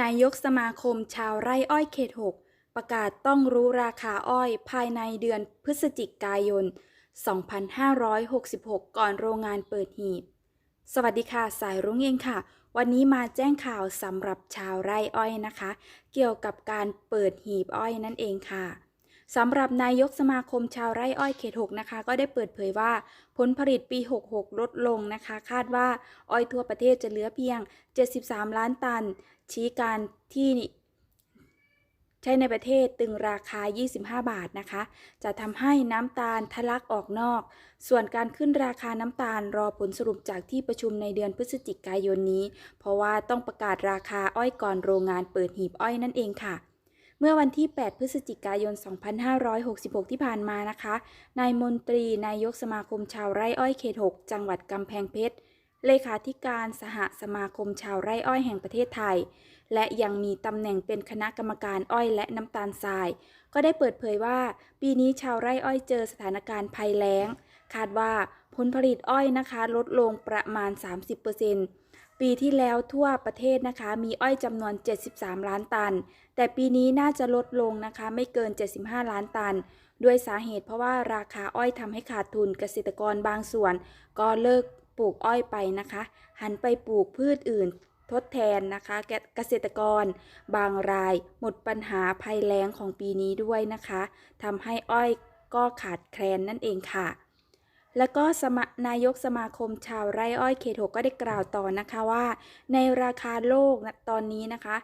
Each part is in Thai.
นายกสมาคมชาวไร่อ้อยเขต 6 ประกาศต้องรู้ราคาอ้อยภายในเดือนพฤศจิกายน 2566 ก่อนโรงงานเปิดหีบ สวัสดีค่ะ สายรุ้งเองค่ะ วันนี้มาแจ้งข่าวสำหรับชาวไร่อ้อยนะคะ เกี่ยวกับการเปิดหีบอ้อยนั่นเองค่ะ สำหรับนายกสมาคมชาวไร่อ้อยเขต 6 นะคะ ก็ได้เปิดเผยว่าผลผลิตปี 66 ลดลงนะคะ คาดว่าอ้อยทั่วประเทศจะเหลือเพียง 73 ล้านตัน ชี้การที่ใช้ในประเทศตึงราคา 25 บาทนะคะ จะทำให้น้ำตาลทะลักออกนอก ส่วนการขึ้นราคาน้ำตาลรอผลสรุปจากที่ประชุมในเดือนพฤศจิกายนนี้ เพราะว่าต้องประกาศราคาอ้อยก่อนโรงงานเปิดหีบอ้อยนั่นเองค่ะ เมื่อวันที่ 8 พฤศจิกายน 2566 ที่ผ่านมานะคะ นายมนตรี นายกสมาคมชาวไร่อ้อยเขต 6 จังหวัดกำแพงเพชร เลขาธิการสหสมาคมชาวไร่อ้อยแห่งประเทศไทย และยังมีตำแหน่งเป็นคณะกรรมการอ้อยและน้ำตาลทราย ก็ได้เปิดเผยว่า ปีนี้ชาวไร่อ้อยเจอสถานการณ์ภัยแล้ง คาดว่า ผลผลิตอ้อยนะคะ ลดลงประมาณ 30%ปีที่แล้วทั่วประเทศนะคะ มีอ้อยจำนวน 73 ล้านตัน แต่ปีนี้น่าจะลดลงนะคะ ไม่เกิน 75 ล้านตัน ด้วยสาเหตุเพราะว่าราคาอ้อยทำให้ขาดทุนเกษตรกรบางส่วน ก็เลิกปลูกอ้อยไปนะคะ หันไปปลูกพืชอื่นทดแทนนะคะแกเกษตรกร บางรายหมดปัญหาภัยแล้งของปีนี้ด้วยนะคะทำให้อ้อยก็ขาดแคลนนั่นเองค่ะ แล้วก็สมนายกสมาคมชาวไร่อ้อยเขตหกก็ได้กล่าวต่อนะคะว่า ในราคาโลกตอนนี้นะคะ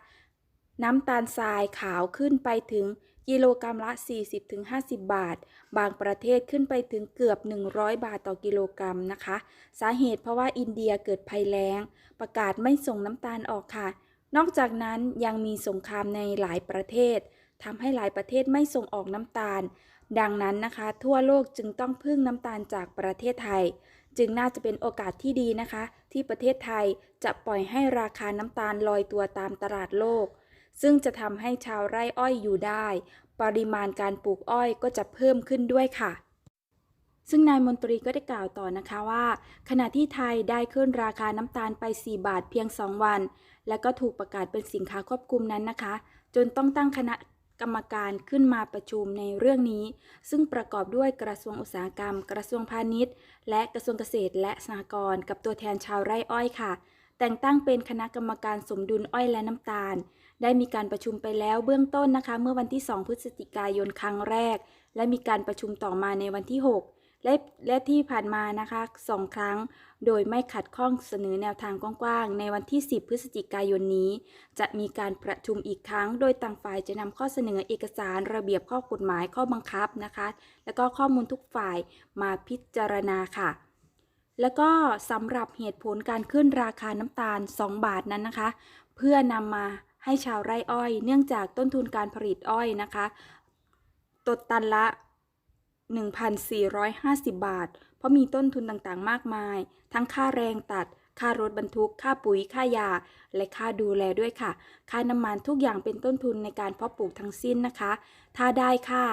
น้ำตาลทรายขาวขึ้นไปถึงกิโลกรรัมละ 40-50 บาท บางประเทศขึ้นไปถึงเกือบ 100 บาทต่อกิโลกรัมนะคะ สาเหตุเพราะว่าอินเดียเกิดภัยแล้ง ประกาศไม่ส่งน้ำตาลออกค่ะ นอกจากนั้นยังมีสงครามในหลายประเทศทำให้หลายประเทศไม่ส่งออกน้ำตาล ดังนั้นนะคะ ทั่วโลกจึงต้องพึ่งน้ำตาลจากประเทศไทย จึงน่าจะเป็นโอกาสที่ดีนะคะ ที่ประเทศไทยจะปล่อยให้ราคาน้ำตาลลอยตัวตามตลาดโลก ซึ่งจะทำให้ชาวไร่อ้อยอยู่ได้ ปริมาณการปลูกอ้อยก็จะเพิ่มขึ้นด้วยค่ะซึ่งนายมนตรีก็ได้กล่าวต่อนะคะว่า ขณะที่ไทยได้ขึ้นราคาน้ำตาลไป 4 บาทเพียง 2 วัน และก็ถูกประกาศเป็นสินค้าควบคุมนั้นนะคะ จนต้องตั้งคณะ กรรมการขึ้นมาประชุมในเรื่องนี้ ซึ่งประกอบด้วยกระทรวงอุตสาหกรรม กระทรวงพาณิชย์ และกระทรวงเกษตรและสหกรณ์กับตัวแทนชาวไร่อ้อยค่ะ แต่งตั้งเป็นคณะกรรมการสมดุลอ้อยและน้ำตาล ได้มีการประชุมไปแล้วเบื้องต้นนะคะ เมื่อวันที่ 2 พฤศจิกายนครั้งแรก และมีการประชุมต่อมาในวันที่ 6 และและที่ผ่านมานะคะสองครั้ง โดยไม่ขัดข้องเสนอแนวทางกว้างๆ ในวันที่ 10 พฤศจิกายนนี้ จะมีการประชุมอีกครั้ง โดยต่างฝ่ายจะนำข้อเสนอเอกสารระเบียบข้อกฎหมายข้อบังคับนะคะ แล้วก็ข้อมูลทุกฝ่ายมาพิจารณาค่ะแล้วก็สำหรับเหตุผลการขึ้นราคาน้ำตาล 2 บาทนั้นนะคะ เพื่อนำมาให้ชาวไร่อ้อย เนื่องจากต้นทุนการผลิตอ้อยนะคะ ตดตันละ 1,450 บาท เพราะมีต้นทุนต่างๆ มากมาย ทั้งค่าแรงตัด ค่ารถบรรทุก ค่าปุ๋ย ค่ายา และค่าดูแลด้วยค่ะ ค่าน้ำมันทุกอย่างเป็นต้นทุนในการเพาะปลูกทั้งสิ้นนะคะ ถ้าได้ค่า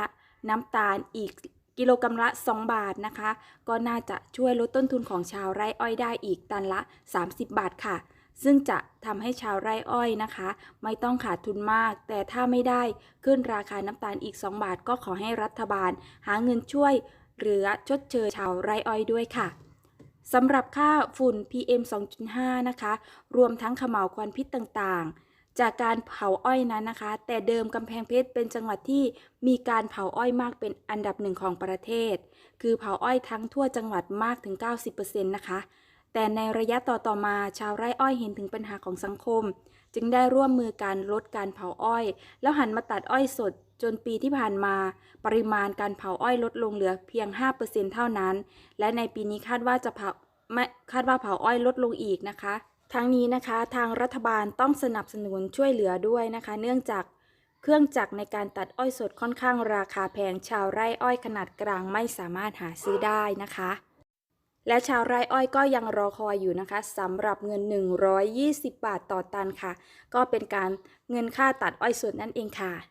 น้ำตาลอีกกิโลกรรัมละ 2 บาทนะคะ ก็น่าจะช่วยลดต้นทุนของชาวไร่อ้อยได้อีกตันละ 30 บาทค่ะ ซึ่งจะทำให้ชาวไร่อ้อยนะคะ ไม่ต้องขาดทุนมาก แต่ถ้าไม่ได้ขึ้นราคาน้ำตาลอีก 2 บาทก็ขอให้รัฐบาล หาเงินช่วยหลือชดเชยชาวไร่อ้อยด้วยค่ะสำหรับค่าฝุ่น PM 2.5 นะคะ รวมทั้งขมเหลาวควันพิษต่างๆ จากการเผาอ้อยนั้นนะคะ แต่เดิมกำแพงเพชรเป็นจังหวัดที่มีการเผาอ้อยมากเป็นอันดับหนึ่งของประเทศ คือเผาอ้อยทั้งทั่วจังหวัดมากถึง 90%นะคะ แต่ในระยะต่อต่อมาชาวไร่อ้อยเห็นถึงปัญหาของสังคม จึงได้ร่วมมือการลดการเผาอ้อย แล้วหันมาตัดอ้อยสด จนปีที่ผ่านมา ปริมาณการเผาอ้อยลดลงเหลือเพียง 5%เท่านั้น และในปีนี้คาดว่าจะเผาไม่คาดว่าเผาอ้อยลดลงอีกนะคะ ทั้งนี้นะคะทางรัฐบาลต้องสนับสนุนช่วยเหลือด้วยนะคะ เนื่องจากเครื่องจักรในการตัดอ้อยสดค่อนข้างราคาแพงชาวไร่อ้อยขนาดกลางไม่สามารถหาซื้อได้นะคะ และชาวไร่อ้อยก็ยังรอคอยอยู่นะคะสำหรับเงิน 120 บาทต่อตันค่ะ ก็เป็นการเงินค่าตัดอ้อยสดนั่นเองค่ะ